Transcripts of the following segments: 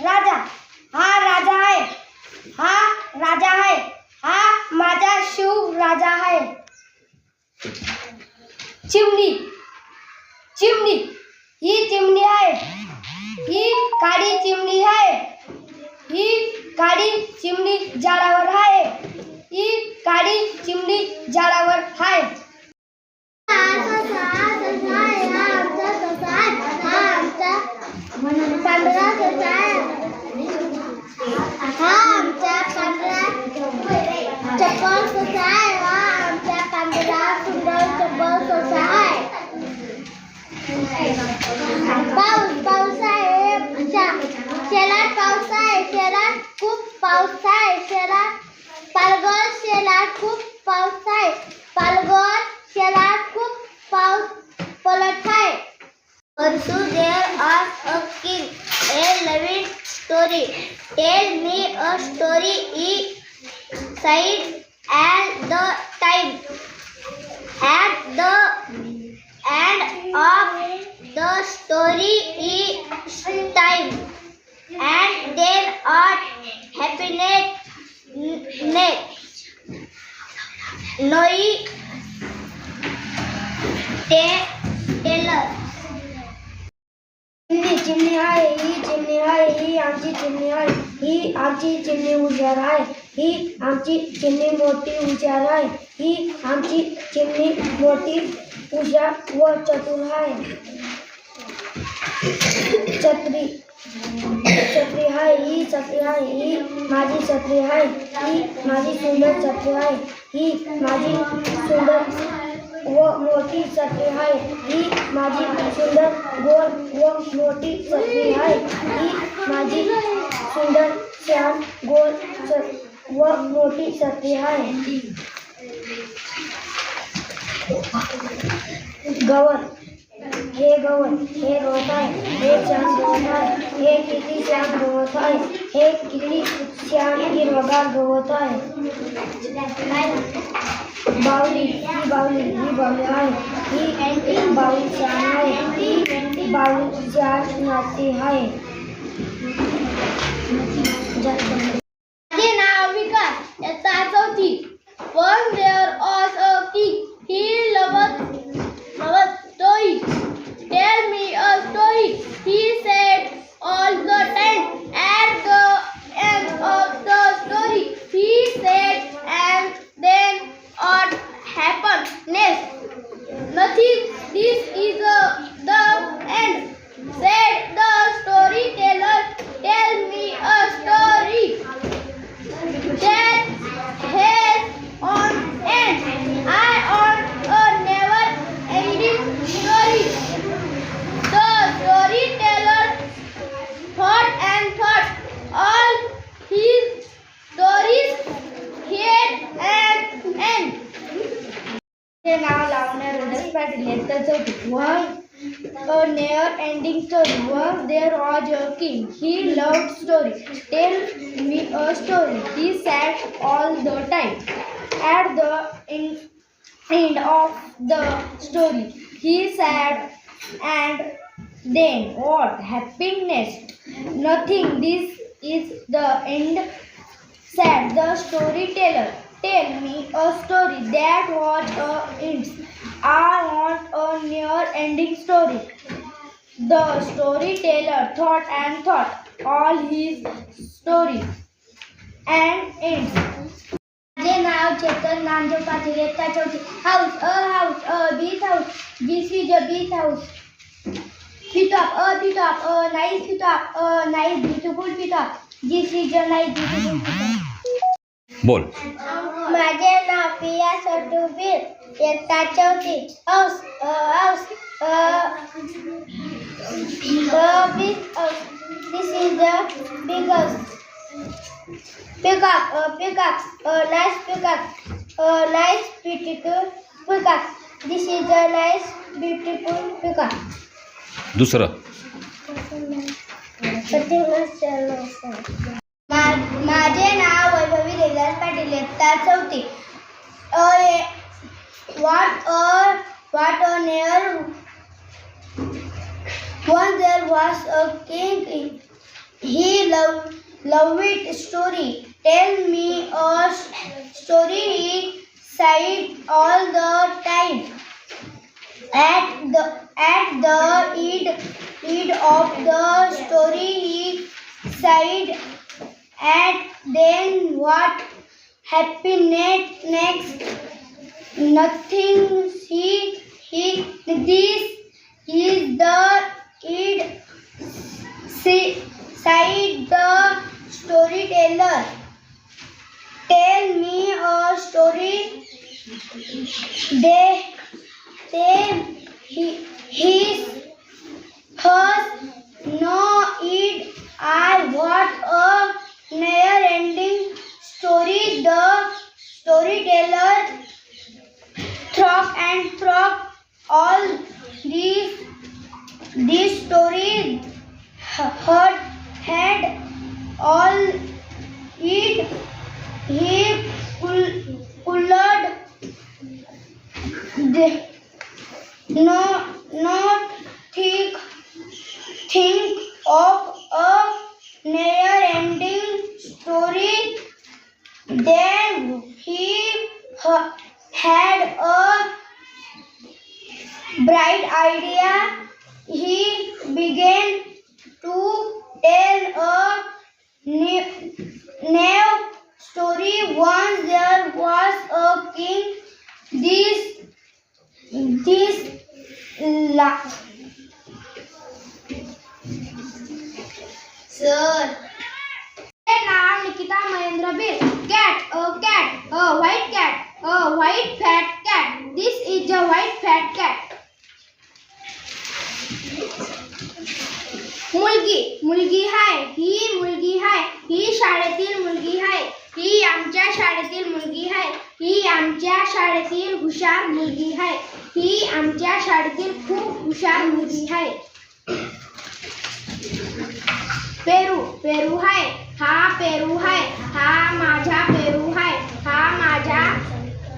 राजा, हा राजा आहे हा राजा आहे हा माझा शिव राजा आहे चिमणी चिमणी ही चिमणी आहे ही काळी चिमणी आहे ही काळी चिमणी झाडावर आहे ही काळी चिमणी झाडावर आहे Alçai será happiness next. Noi Taylor. चिमणी चिमणी आहे ही चिमणी आहे ही आमची चिमणी आहे ही आमची चिमणी हुशार ही आमची चिमणी मोठी हुशार ही आमची चिमणी मोठी हुशार व चतुर आहे छत्री आहे ही छत्री आहे ही माझी छत्री आहे ही माझी सुंदर छत्री आहे ही माझी सुंदर व मोठी छत्री आहे ही माझी सुंदर गोल व मोठी छत्री आहे ही माझी सुंदर श्याम गोल व मोठी छत्री आहे गवत हे गौर हे गौताय हे चाँद गौताय हे किति चाँद गौताय हे किति श्याम की रोगार गौताय बाउली ही बाउली ही बाउली आय ही बाउली श्याम आय ही बाउली श्याम नाती है। Story. Tell me a story. He sat all the time at the in- end of the story. He said, and then what? Happened next nothing. This is the end said the storyteller. Tell me a story that was a ends. I want a near ending story. The storyteller thought and thought all his story and ends. माझे नाव चेतन नामदेव पाटील येता चौथी house a house a beach house this is a beach house पिटॉप a पिटॉप a nice पिटॉप a nice beautiful पिटॉप this is a nice beautiful पिटॉप बोल माझे नाव पिया सटुबीर इयत्ता चौथी औस a Aws a the big house. This is the big house. Peacock, a peacock, a nice peacock, a nice beautiful peacock. This is a nice beautiful peacock. दुसरं मा- माझे नाव वैभवी देवदास पाटील इयत्ता चौथी a what a what a near Once there was a king in, he love love it story. Tell me a story. He said all the time. At the at the end end of the story, he said, and then what happened next? Nothing. He he. This is the it. Say, said the storyteller. Tell me a story. They they he his hers no it I what a never ending story. The storyteller Frog and frog all these these stories. Heard had all it he pull, pulled the no not think think of a never ending story then he ha- had a bright idea. He began this la- Sir. नाम Nikita Mahendra Bil. Cat, a cat, a white cat, a white fat cat. This is a white fat cat. मुलगी मुलगी हाय, ही मुलगी हाय, ही शाळेतील मुलगी हाय, ही आमच्या शाळेतील मुलगी हाय, ही आमच्या शाळेतील हुशार मुलगी हाय. ही आमच्या शाळेतील खूप हुशार मुलगी आहे. पेरू पेरू आहे. हा पेरू आहे. हा माझा पेरू आहे. हा माझा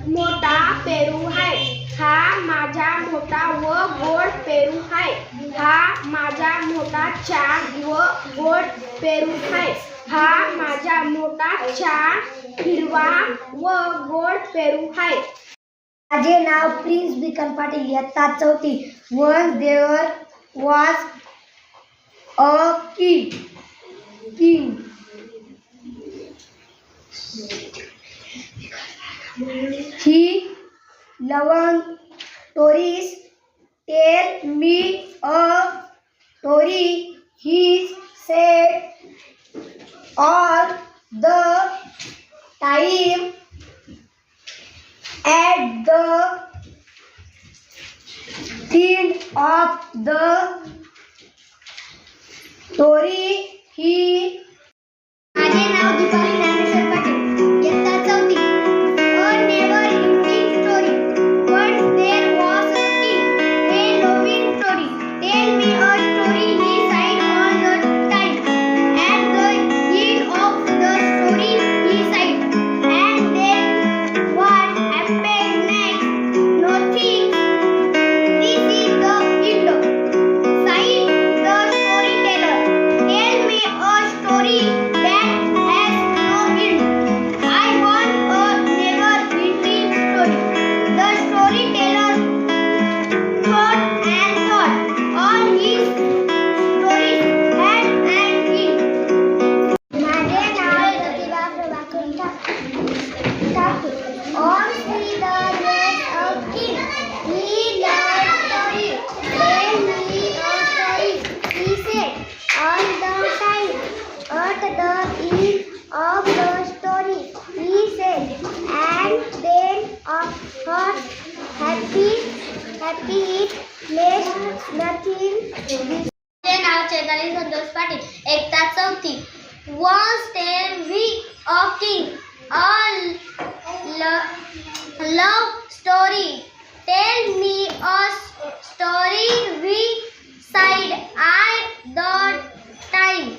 मोठा पेरू आहे. हा माझा मोठा व गोड पेरू आहे. हा माझा मोठा छान व गोड पेरू आहे. हा माझा मोठा छान हिरवा व गोड पेरू आहे. माझे नाव प्रिन्स बिकन पाटील इयत्ता चौथी. वन देवर वॉज अ की king. He loving stories tell me a story. He said all the time at the end of the of her happy, happy it left nothing. माझे नाव चैताली संतोष पाटील एकता चौथी ones tell we a king a love story tell me a story we side at the time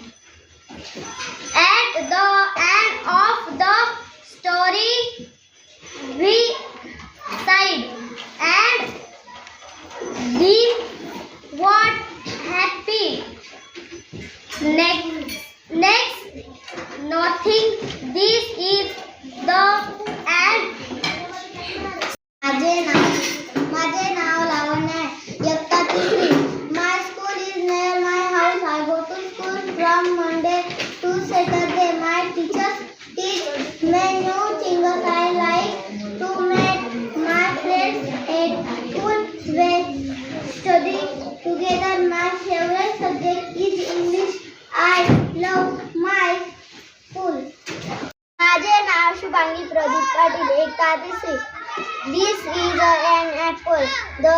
This is an apple. The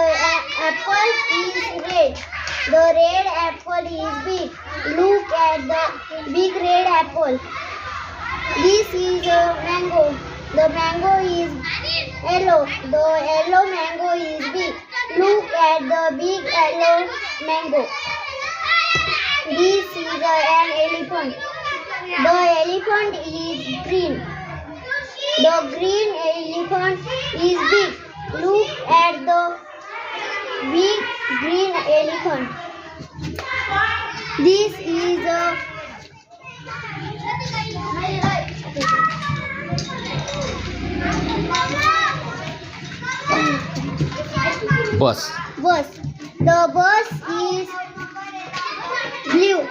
apple is red. The red apple is big. Look at the big red apple. This is a mango. The mango is yellow. The yellow mango is big. Look at the big yellow mango. This is an elephant. The elephant is green. The green elephant is big. Look at the big green elephant. This is a bus bus. The bus is blue.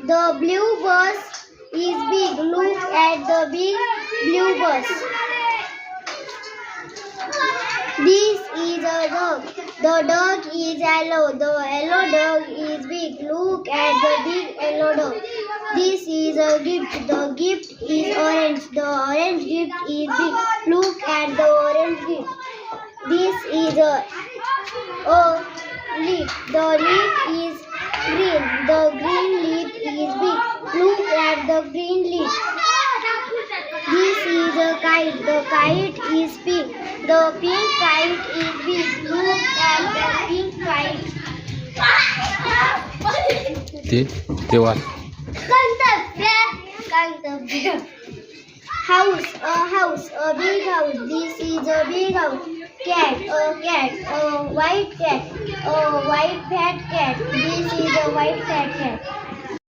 The blue bus is big. Look at the big blue bus. This is a dog. The dog is yellow. The yellow dog is big. Look at the big yellow dog. This is a gift. The gift is orange. The orange gift is big. Look at the orange gift. This is a a leaf. The leaf is green. The green leaf is big. Look at the green leaf. This is a kite. The kite is pink. The pink kite is big. Look at the pink kite. Did they what? House, a house, a big house. This is a big house. Cat, a cat, a white cat, a white fat cat. This is a white fat cat.